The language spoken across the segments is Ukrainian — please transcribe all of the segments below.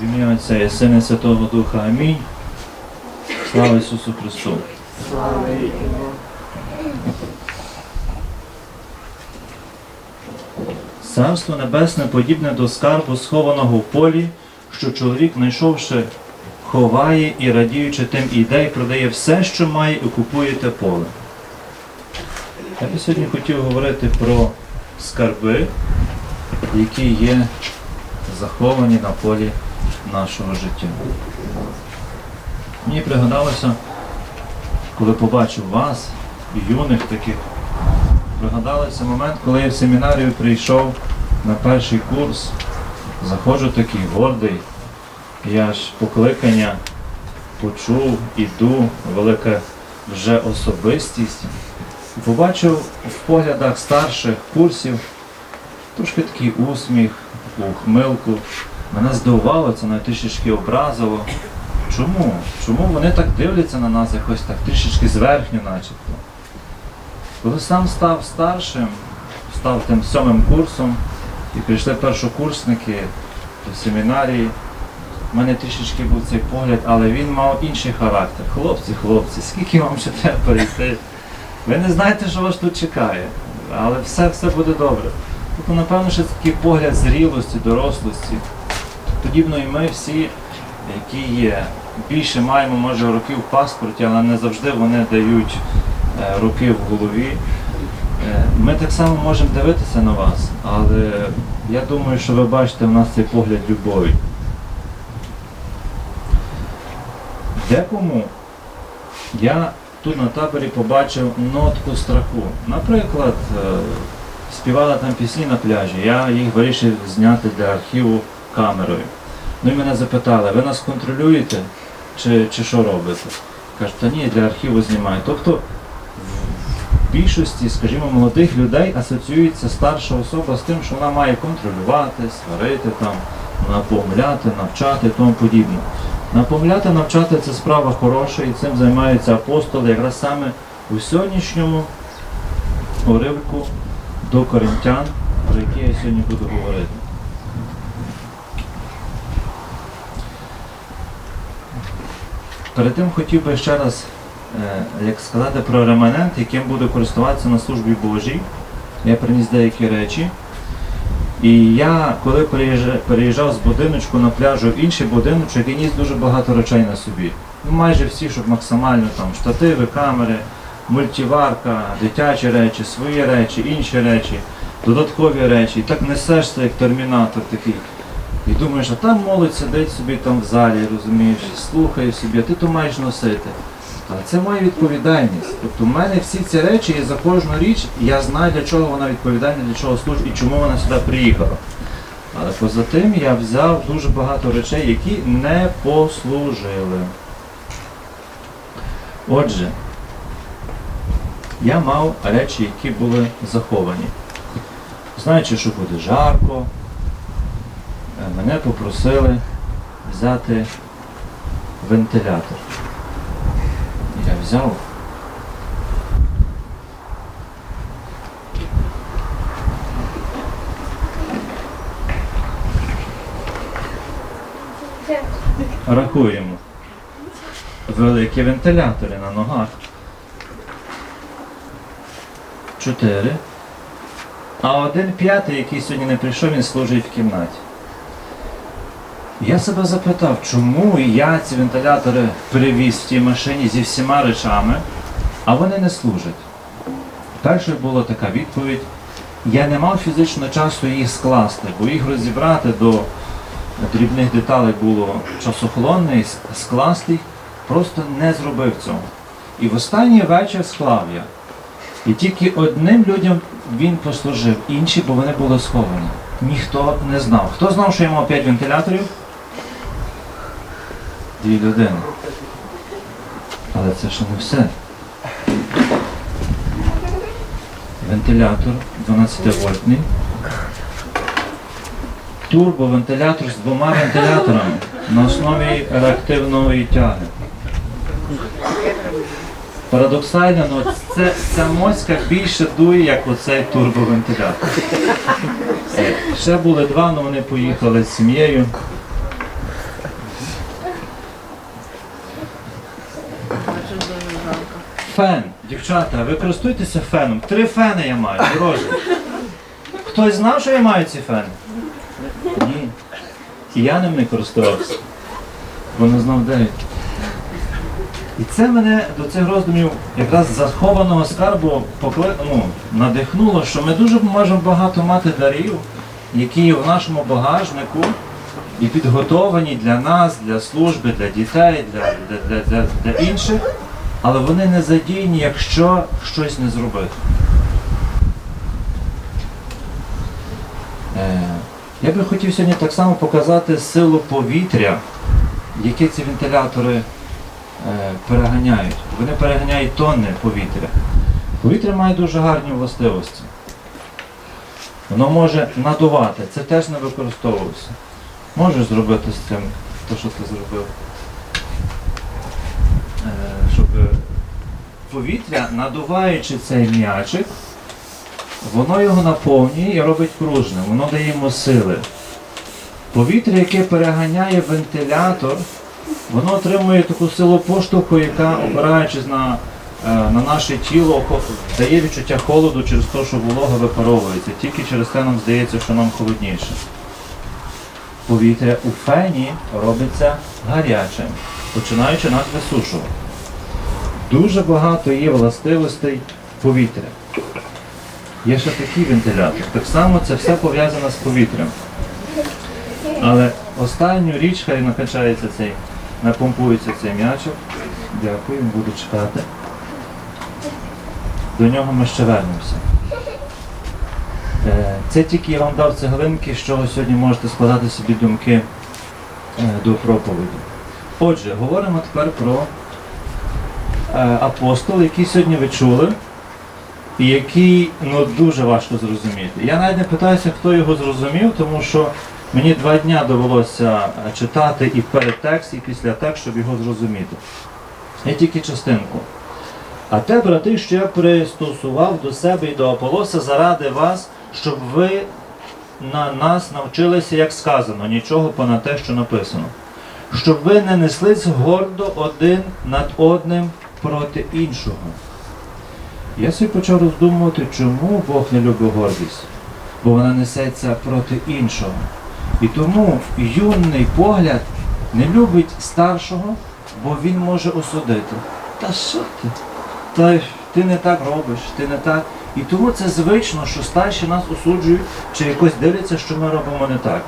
В ім'я Отця і Сина Святого Духа. Амінь. Слава Ісусу Христу. Царство Небесне подібне до скарбу, схованого в полі, що чоловік, знайшовши, ховає і радіючи тим іде і продає все, що має, і купує те поле. Я би сьогодні хотів говорити про скарби, які є заховані на полі нашого життя. Мені пригадалося, коли побачив вас, юних таких, пригадалося момент, коли я в семінарію прийшов на перший курс, заходжу такий гордий, я ж покликання почув, іду, велика вже особистість. Побачив в поглядах старших курсів трошки такий усміх, ухмилку. Мене здивувало, це навіть трішечки образило. Чому? Чому вони так дивляться на нас якось так трішечки зверхньо начебто? Коли сам став старшим, став тим сьомим курсом, і прийшли першокурсники до семінарії, в мене трішечки був цей погляд, але він мав інший характер. Хлопці, хлопці, скільки вам ще треба перейти? Ви не знаєте, що вас тут чекає, але все, все буде добре. Тобто, напевно, що це такий погляд зрілості, дорослості. Подібно і ми всі, які є, більше маємо, може, років в паспорті, але не завжди вони дають е, роки в голові. Е, Ми так само можемо дивитися на вас, але я думаю, що ви бачите в нас цей погляд любові. Декому я тут на таборі побачив нотку страху. Наприклад, е, співали там пісні на пляжі, я їх вирішив зняти для архіву камерою. Ну і мене запитали, ви нас контролюєте чи, чи що робите? Кажуть, та ні, для архіву знімаю. Тобто в більшості, скажімо, молодих людей асоціюється старша особа з тим, що вона має контролювати, сварити там, напомляти, навчати і тому подібне. Напомляти, навчати це справа хороша, і цим займаються апостоли якраз саме у сьогоднішньому уривку до коринтян, про який я сьогодні буду говорити. Перед тим хотів би ще раз е, як сказати про реманент, яким буду користуватися на службі Божій. Я приніс деякі речі. І я, коли переїжджав, з будиночку на пляжу в інший будиночок, я ніс дуже багато речей на собі. Ну, майже всі, щоб максимально там штативи, камери, мультиварка, дитячі речі, свої речі, інші речі, додаткові речі. І так несешся, як термінатор такий. І думаєш, а там молодь сидить собі там в залі, розумієш, слухає собі, а ти то маєш носити. Але це моя відповідальність. Тобто в мене всі ці речі і за кожну річ я знаю, для чого вона відповідальна, для чого служить і чому вона сюди приїхала. Але поза тим я взяв дуже багато речей, які не послужили. Отже, я мав речі, які були заховані. Знаючи, що буде жарко, мене попросили взяти вентилятор. Я взяв. Рахуємо. Великі вентилятори на ногах. Чотири. А один п'ятий, який сьогодні не прийшов, він служить в кімнаті. Я себе запитав, чому я ці вентилятори привіз в тій машині зі всіма речами, а вони не служать. Першою була така відповідь. Я не мав фізично часу їх скласти, бо їх розібрати до дрібних деталей було часохолонне, скласти просто не зробив цього. І в останній вечір склав я. І тільки одним людям він послужив, інші, бо вони були сховані. Ніхто не знав. Хто знав, що я мав 5 вентиляторів? Дві людини. Але це ще не все. Вентилятор 12-вольтний. Турбовентилятор з двома вентиляторами на основі реактивної тяги. Парадоксально, але це, ця моська більше дує, як оцей турбовентилятор. Ще були два, але вони поїхали з сім'єю. Фен. Дівчата, ви користуєтеся феном. Три фени я маю, дорожні. Хтось знав, що я маю ці фени? Ні. І я ним не користувався. Бо не знав, де. І це мене до цих роздумів якраз захованого скарбу покли... ну, надихнуло, що ми дуже можемо багато мати дарів, які в нашому багажнику і підготовані для нас, для служби, для дітей, для, для, для, для, для інших, але вони не задіяні, якщо щось не зробити. Е, Я би хотів сьогодні так само показати силу повітря, яке ці вентилятори е, переганяють. Вони переганяють тонни повітря. Повітря має дуже гарні властивості. Воно може надувати, це теж не використовувалося. Можеш зробити з цим те, що ти зробив. Е, щоб повітря, надуваючи цей м'ячик, воно його наповнює і робить пружним, воно дає йому сили. Повітря, яке переганяє вентилятор, воно отримує таку силу поштовху, яка, опираючись на, е, на наше тіло, дає відчуття холоду через те, що волога випаровується. Тільки через це нам здається, що нам холодніше. Повітря у фені робиться гарячим, починаючи нас висушувати. Дуже багато є властивостей повітря. Є ще такий вентилятор. Так само це все пов'язано з повітрям. Але останню річ, хай накачається цей, напомпується цей м'ячик. Дякую, буду чекати. До нього ми ще вернемося. Е, Це тільки я вам дав цеглинки, з чого сьогодні можете складати собі думки е, до проповіді. Отже, говоримо тепер про апостол, який сьогодні ви чули, і який ну, дуже важко зрозуміти. Я навіть не питаюся, хто його зрозумів, тому що мені два дня довелося е, читати і перед текст, і після тексту, щоб його зрозуміти. Я тільки частинку. А те, брати, що я пристосував до себе і до Аполоса заради вас, щоб ви на нас навчилися, як сказано, нічого понад те, що написано. Щоб ви не неслись гордо один над одним проти іншого. Я собі почав роздумувати, чому Бог не любить гордість, бо вона несеться проти іншого. І тому юний погляд не любить старшого, бо він може осудити. Та що ти? Та ти не так робиш, ти не так. І тому це звично, що старші нас осуджують чи якось дивляться, що ми робимо не так.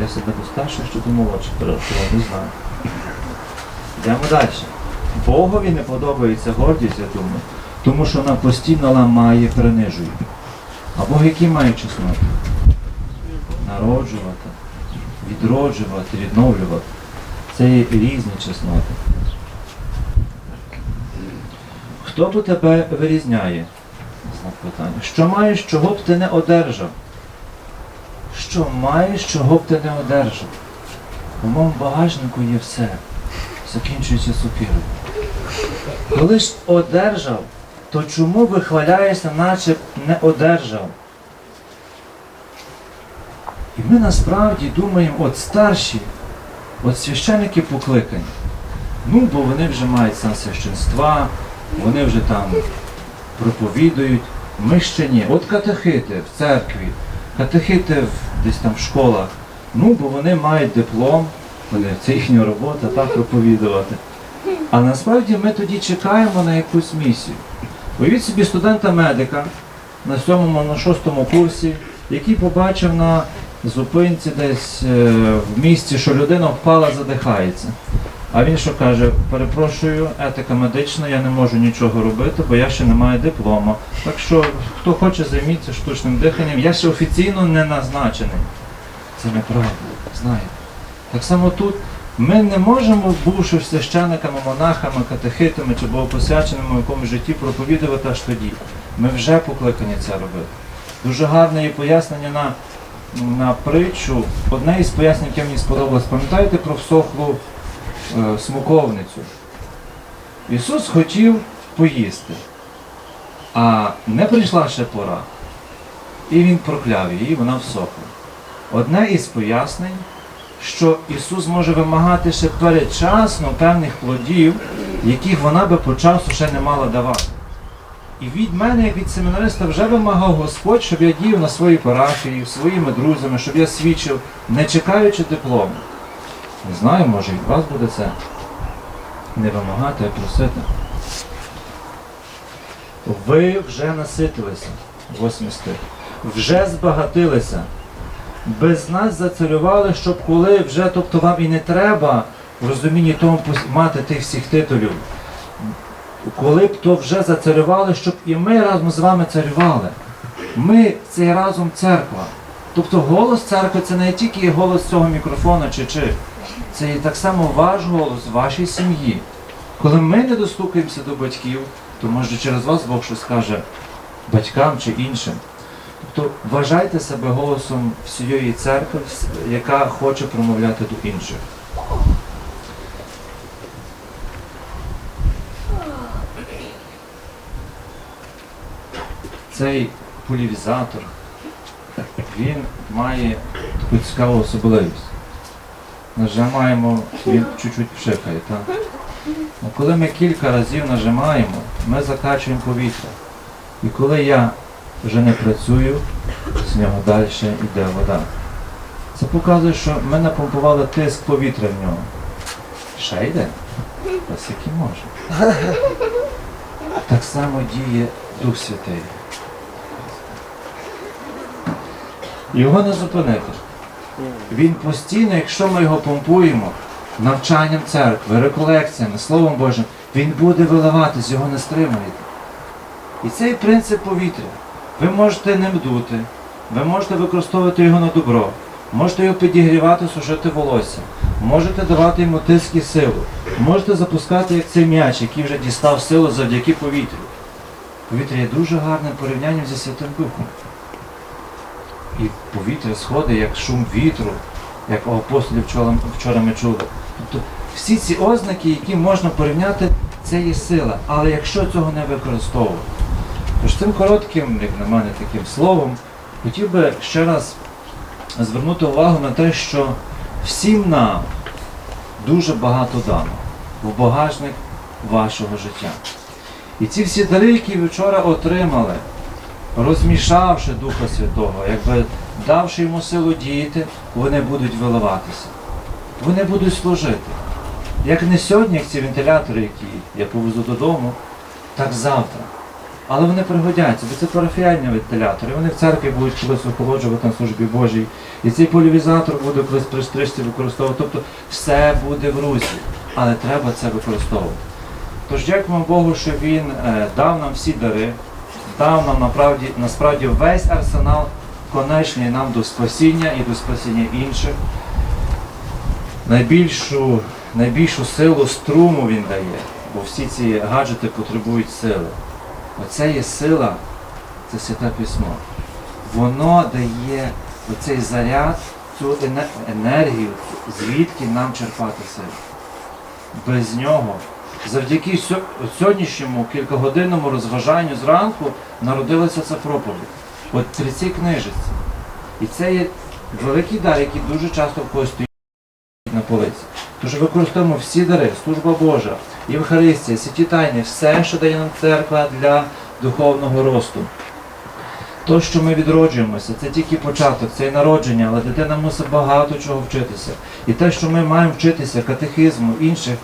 Я себе до старших чи до молодших перерахував, не знаю. Йдемо далі. Богові не подобається гордість, я думаю, тому що вона постійно ламає, принижує. А Бог який має чесноти? Народжувати, відроджувати, відновлювати. Це є різні чесноти. Хто б тебе вирізняє? Знак питання. Що маєш, чого б ти не одержав? Що маєш, чого б ти не одержав? У моєму багажнику є все. Закінчується супірою. Коли ж одержав, то чому вихваляєшся, наче б не одержав? І ми насправді думаємо, от старші, от священики покликані. Ну, бо вони вже мають сан священства, вони вже там проповідують. Ми ще ні. От катехити в церкві, катехити в, десь там в школах. Ну, бо вони мають диплом, це їхня робота, так проповідувати. А насправді ми тоді чекаємо на якусь місію. Уявіть собі студента-медика на сьомому, на шостому курсі, який побачив на зупинці десь е, в місті, що людина впала, задихається. А він що каже, перепрошую, етика медична, я не можу нічого робити, бо я ще не маю диплома. Так що, хто хоче займіться штучним диханням, я ще офіційно не назначений. Це неправда, знаєте. Так само тут ми не можемо, бувши священниками, монахами, катехитами чи богопосвяченими в якомусь житті, проповідувати аж тоді. Ми вже покликані це робити. Дуже гарне є пояснення на, на притчу. Одне із пояснень, яке мені сподобалось, пам'ятаєте про всохлу е, смоковницю? Ісус хотів поїсти, а не прийшла ще пора. І Він прокляв її, вона всохла. Одне із пояснень що Ісус може вимагати ще передчасно певних плодів, яких вона би по часу ще не мала давати. І від мене, як від семінариста, вже вимагав Господь, щоб я діяв на своїй парафії, своїми друзями, щоб я свідчив, не чекаючи диплому. Не знаю, може від вас буде це. Не вимагати, а просити. Ви вже наситилися, восьмий стих. Вже збагатилися. Без нас зацарювали, щоб коли вже, тобто вам і не треба в розумінні тому мати тих всіх титулів. Коли б то вже зацарювали, щоб і ми разом з вами царювали. Ми це разом церква. Тобто голос церкви це не тільки голос цього мікрофона чи чи. Це є так само ваш голос вашій сім'ї. Коли ми не достукаємося до батьків, то може через вас Бог щось скаже батькам чи іншим. Тобто вважайте себе голосом всієї церкви, яка хоче промовляти до інших. Цей полівізатор, він має таку цікаву особливість. Нажимаємо, він чуть-чуть пшикає, так? Ну, коли ми кілька разів нажимаємо, ми закачуємо повітря. І коли я вже не працюю, з нього далі йде вода. Це показує, що ми напомпували тиск повітря в нього. Ще йде? Наскільки може. Так само діє Дух Святий. Його не зупинити. Він постійно, якщо ми його помпуємо навчанням церкви, реколекціями, Словом Божим, він буде виливатись, його не стримуєте. І цей принцип повітря. Ви можете ним дути, ви можете використовувати його на добро, можете його підігрівати, сушити волосся, можете давати йому тиск і силу, можете запускати як цей м'яч, який вже дістав силу завдяки повітрю. Повітря є дуже гарним порівнянням зі Святим Духом. І повітря сходить як шум вітру, як у апостолів вчора, ми чули. Тобто всі ці ознаки, які можна порівняти, це є сила. Але якщо цього не використовувати. Тож цим коротким, як на мене, таким словом, хотів би ще раз звернути увагу на те, що всім нам дуже багато дано в багажник вашого життя. І ці всі дари, які ви вчора отримали, розмішавши Духа Святого, якби давши йому силу діяти, вони будуть виливатися. Вони будуть служити. Як не сьогодні, як ці вентилятори, які я повезу додому, так завтра. Але вони пригодяться, бо це парафіальні вентилятори. Вони в церкві будуть колись охолоджувати на службі Божій. І цей полівізатор буде колись при стрижці використовувати. Тобто все буде в русі, але треба це використовувати. Тож дякуємо Богу, що Він е, дав нам всі дари, дав нам направді, насправді весь арсенал, конечний нам до спасіння і до спасіння інших. Найбільшу, найбільшу силу струму він дає, бо всі ці гаджети потребують сили. Оце є сила, це святе письмо. Воно дає оцей заряд, цю енергію, звідки нам черпати силу. Без нього, завдяки сьогоднішньому кількогодинному розважанню зранку народилася ця проповідь. От при цій книжиці. І це є великий дар, який дуже часто в когось стоїть на полиці. Тож використовуємо всі дари, служба Божа, Євхаристія, святі тайни, все, що дає нам церква для духовного росту. То, що ми відроджуємося, це тільки початок, це і народження, але дитина мусить багато чого вчитися. І те, що ми маємо вчитися, катехизму, інших,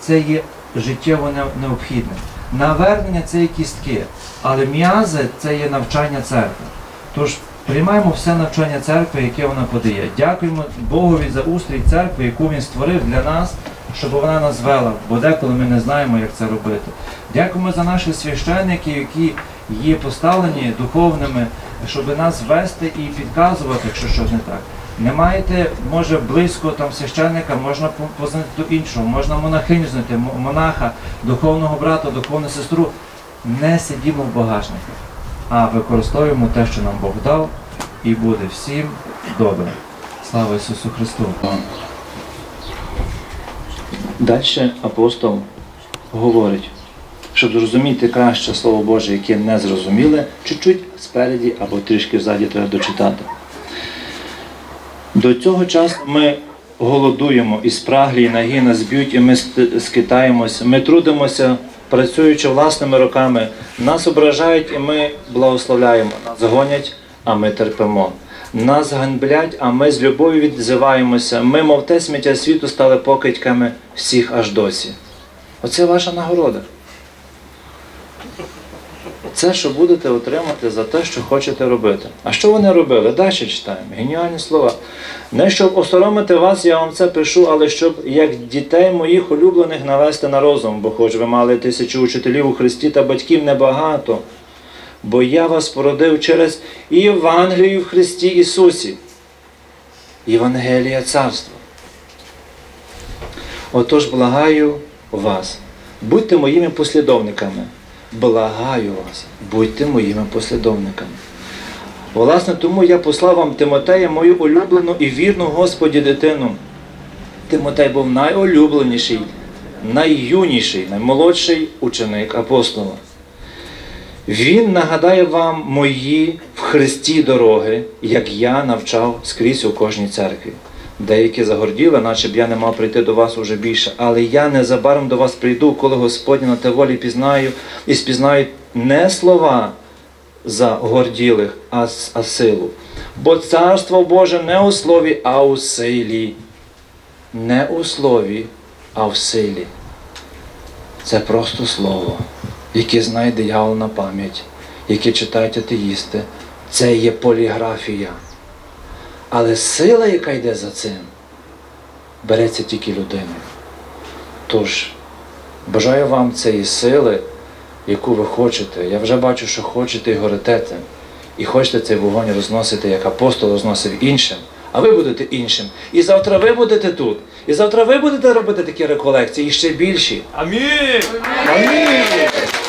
це є життєво не- необхідним. Навернення це є кістки, але м'язи це є навчання церкви. Тож приймаємо все навчання церкви, яке вона подає. Дякуємо Богові за устрій церкви, яку він створив для нас, щоб вона нас вела, бо деколи ми не знаємо, як це робити. Дякуємо за наших священників, які є поставлені духовними, щоб нас вести і підказувати, якщо щось не так. Не маєте, може, близько там священника, можна познати до іншого, можна монахиню знайти, монаха, духовного брата, духовну сестру. Не сидімо в багажниках, а використовуємо те, що нам Бог дав, і буде всім добре. Слава Ісусу Христу! Далі апостол говорить, щоб зрозуміти краще Слово Боже, яке не зрозуміле, чуть-чуть спереді або трішки ззаді треба дочитати. До цього часу ми голодуємо, і спраглі, і нагі нас б'ють, і ми скитаємося. Ми трудимося, працюючи власними руками. Нас ображають, і ми благословляємо. Нас гонять, а ми терпимо. Нас ганьблять, а ми з любов'ю відзиваємося. Ми, мов те сміття світу, стали покидьками всіх аж досі. Оце ваша нагорода. Це, що будете отримати за те, що хочете робити. А що вони робили? Далі читаємо. Геніальні слова. Не щоб осоромити вас, я вам це пишу, але щоб як дітей моїх улюблених навести на розум, бо хоч ви мали тисячу учителів у Христі та батьків небагато. Бо я вас породив через Євангелію в Христі Ісусі. Євангелія Царства. Отож, благаю вас, будьте моїми послідовниками. Благаю вас, будьте моїми послідовниками. Власне, тому я послав вам Тимотея, мою улюблену і вірну Господі дитину. Тимотей був найулюбленіший, найюніший, наймолодший ученик апостола. Він нагадає вам мої в Христі дороги, як я навчав скрізь у кожній церкві. Деякі загорділи, наче б я не мав прийти до вас уже більше, але я незабаром до вас прийду, коли Господь на те волі пізнаю і спізнаю не слова загорділих, а, а силу. Бо царство Боже не у слові, а у силі. Не у слові, а в силі. Це просто слово, яке знає диявол на пам'ять, яке читають атеїсти. Це є поліграфія. Але сила, яка йде за цим, береться тільки людиною. Тож, бажаю вам цієї сили, яку ви хочете. Я вже бачу, що хочете і горите тим. І хочете цей вогонь розносити, як апостол розносив іншим, а ви будете іншим. І завтра ви будете тут. І завтра ви будете робити такі реколекції, і ще більші. Амінь! Амінь!